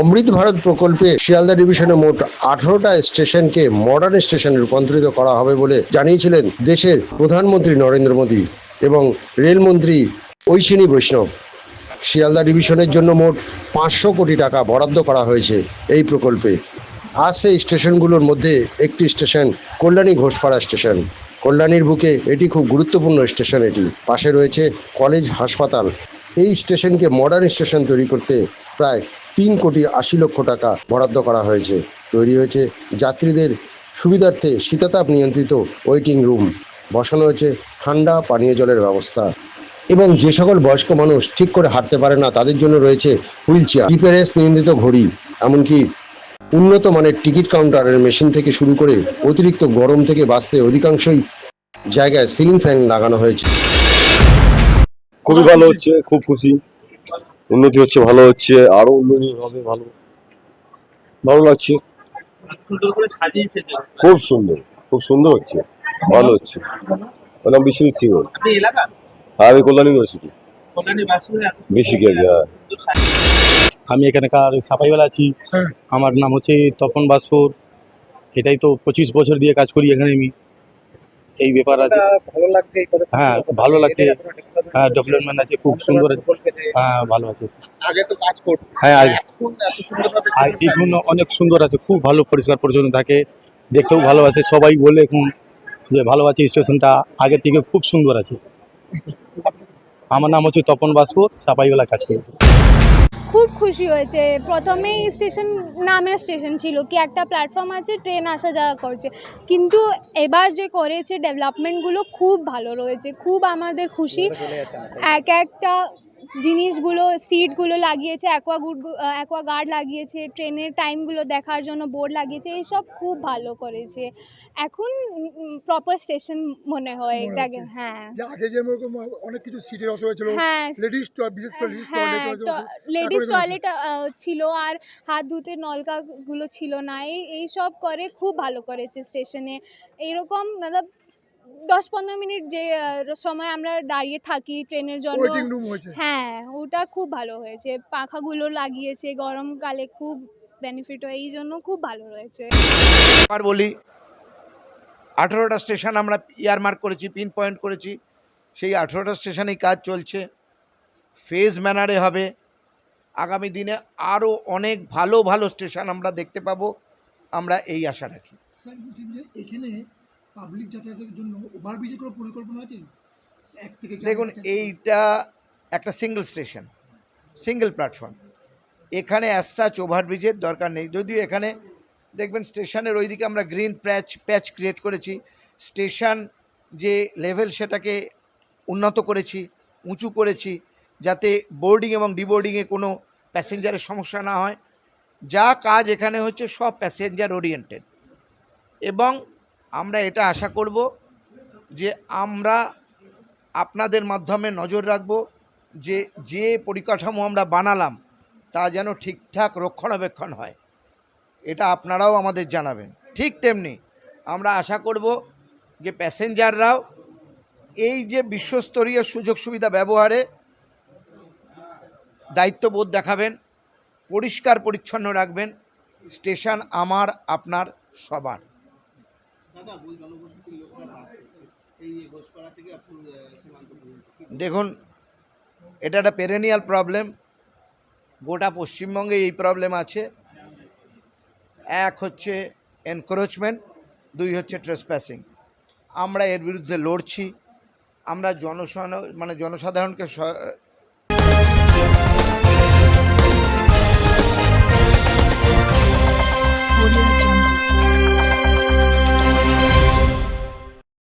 অমৃত ভারত প্রকল্পে শিয়ালদা ডিভিশনে মোট আঠারোটা স্টেশনকে মডার্ন স্টেশনে রূপান্তরিত করা হবে বলে জানিয়েছিলেন দেশের প্রধানমন্ত্রী নরেন্দ্র মোদী এবং রেলমন্ত্রী ঐশিনী বৈষ্ণব। শিয়ালদা ডিভিশনের জন্য মোট পাঁচশো কোটি টাকা বরাদ্দ করা হয়েছে এই প্রকল্পে। আজ সেই স্টেশনগুলোর মধ্যে একটি স্টেশন কল্যাণী ঘোষপাড়া স্টেশন। কল্যাণীর বুকে এটি খুব গুরুত্বপূর্ণ স্টেশন এটি। পাশে রয়েছে কলেজ, হাসপাতাল। এই স্টেশনকে মডার্ন স্টেশন তৈরি করতে প্রায় তিন কোটি আশি লক্ষ টাকা বরাদ্দ করা হয়েছে। তৈরি হয়েছে যাত্রীদের সুবিধার্থে শীতাতাপ নিয়ন্ত্রিত ওয়েটিং রুম। বসানো হয়েছে ঠান্ডা পানীয় জলের ব্যবস্থা। এবং যে সকল বয়স্ক মানুষ ঠিক করে হাঁটতে পারে না, তাদের জন্য রয়েছে হুইল চেয়ার জিপিআরএস নিয়ন্ত্রিত ঘড়ি, এমনকি উন্নত মানের টিকিট কাউন্টারের মেশিন থেকে শুরু করে অতিরিক্ত গরম থেকে বাঁচতে অধিকাংশই জায়গায় সিলিং ফ্যান লাগানো হয়েছে। খুবই ভালো হচ্ছে, খুব খুশি। উন্নতি হচ্ছে ভালো হচ্ছে আরও উন্নতি হবে ভালো। ভালো লাগছে। সুন্দর করে সাজিয়েছে যে। খুব সুন্দর খুব সুন্দর হচ্ছে ভালো হচ্ছে। ওর নাম বিশ্বজিৎ সিংহ হ্যাঁ আমি কল্যাণ ইউনিভার্সিটি। বেশি হ্যাঁ। আমি এখানকার সাফাইওয়ালা আছি। আমার নাম হচ্ছে তপন বাসপুর এটাই তো পঁচিশ বছর দিয়ে কাজ করি এখানে আমি। এই ব্যাপার আছে। হ্যাঁ ভালো লাগছে। হ্যাঁ ডেভেলপমেন্ট আছে খুব সুন্দর আছে। হ্যাঁ ভালো আছে। আগে তো কাজ করতো। হ্যাঁ এখন আর অনেক সুন্দর আছে খুব ভালো পরিষ্কার পরিচ্ছন্ন থাকে দেখতেও ভালো আছে। সবাই বলে এখন যে ভালো আছে স্টেশনটা আগে থেকে খুব সুন্দর আছে। আমার নাম হচ্ছে তপন বাসপুর সাপাইওয়ালা কাজ করেছে। খুব খুশি হয়েছে। প্রথমেই স্টেশন নামের স্টেশন ছিল কি একটা প্ল্যাটফর্ম আছে ট্রেন আসা যাওয়া করছে। কিন্তু এবার যে করেছে ডেভেলপমেন্টগুলো খুব ভালো রয়েছে খুব আমাদের খুশি। এক একটা জিনিসগুলো সিটগুলো লাগিয়েছে অ্যাকোয়াগুড অ্যাকোয়া গার্ড লাগিয়েছে ট্রেনের টাইমগুলো দেখার জন্য বোর্ড লাগিয়েছে এইসব খুব ভালো করেছে। এখন প্রপার স্টেশন মনে হয় মনে এটাকে। হ্যাঁ। যে আগে যেরকম অনেক কিছু সিটের অসুবিধা ছিল হ্যাঁ লেডিস বিশেষ করে লেডিস হ্যাঁ লেডিস টয়লেট ছিল আর হাত ধুতে নলকাগুলো ছিল না এই এই সব করে খুব ভালো করেছে স্টেশনে এইরকম মতলব দশ পনেরো মিনিট যে সময় আমরা দাঁড়িয়ে থাকি ট্রেনের জন্য হ্যাঁ ওটা খুব ভালো হয়েছে। পাখাগুলো লাগিয়েছে গরমকালে খুব বেনিফিট হয় এই জন্য খুব ভালো রয়েছে। আর বলি আঠেরোটা স্টেশন আমরা ইয়ারমার্ক করেছি পিন পয়েন্ট করেছি। সেই আঠেরোটা স্টেশনেই কাজ চলছে। ফেজ ম্যানারে হবে। আগামী দিনে আরও অনেক ভালো ভালো স্টেশন আমরা দেখতে পাবো। আমরা এই আশা রাখি। এখানে পাবলিক যাতায়াতের জন্য ওভারব্রিজের কোনো পরিকল্পনা আছে? এক থেকে দেখুন এইটা একটা সিঙ্গেল স্টেশন সিঙ্গেল প্ল্যাটফর্ম এখানে অ্যাজ সাচ ওভারব্রিজের দরকার নেই। যদিও এখানে দেখবেন স্টেশনের ওইদিকে আমরা গ্রিন প্যাচ প্যাচ ক্রিয়েট করেছি। স্টেশন যে লেভেল সেটাকে উন্নত করেছি উঁচু করেছি যাতে বোর্ডিং এবং ডিবোর্ডিংয়ে কোনো প্যাসেঞ্জারের সমস্যা না হয়। যা কাজ এখানে হচ্ছে সব প্যাসেঞ্জার ওরিয়েন্টেড এবং আমরা এটা আশা করব যে আমরা আপনাদের মাধ্যমে নজর রাখব যে যে পরিকাঠামো আমরা বানালাম, তা যেন ঠিকঠাক রক্ষণাবেক্ষণ হয়। এটা আপনারাও আমাদের জানাবেন। ঠিক তেমনি আমরা আশা করব যে প্যাসেঞ্জাররাও এই যে বিশ্বস্তরীয় সুযোগ সুবিধা ব্যবহারে দায়িত্ববোধ দেখাবেন, পরিষ্কার পরিচ্ছন্ন রাখবেন, স্টেশন আমার, আপনার, সবার। দেখুন, এটা একটা পেরেনিয়াল প্রবলেম গোটা পশ্চিমবঙ্গে এই প্রবলেম আছে। এক হচ্ছে এনক্রোচমেন্ট দুই হচ্ছে ট্রেসপ্যাসিং আমরা এর বিরুদ্ধে লড়ছি। আমরা জনসাধারণ মানে জনসাধারণকে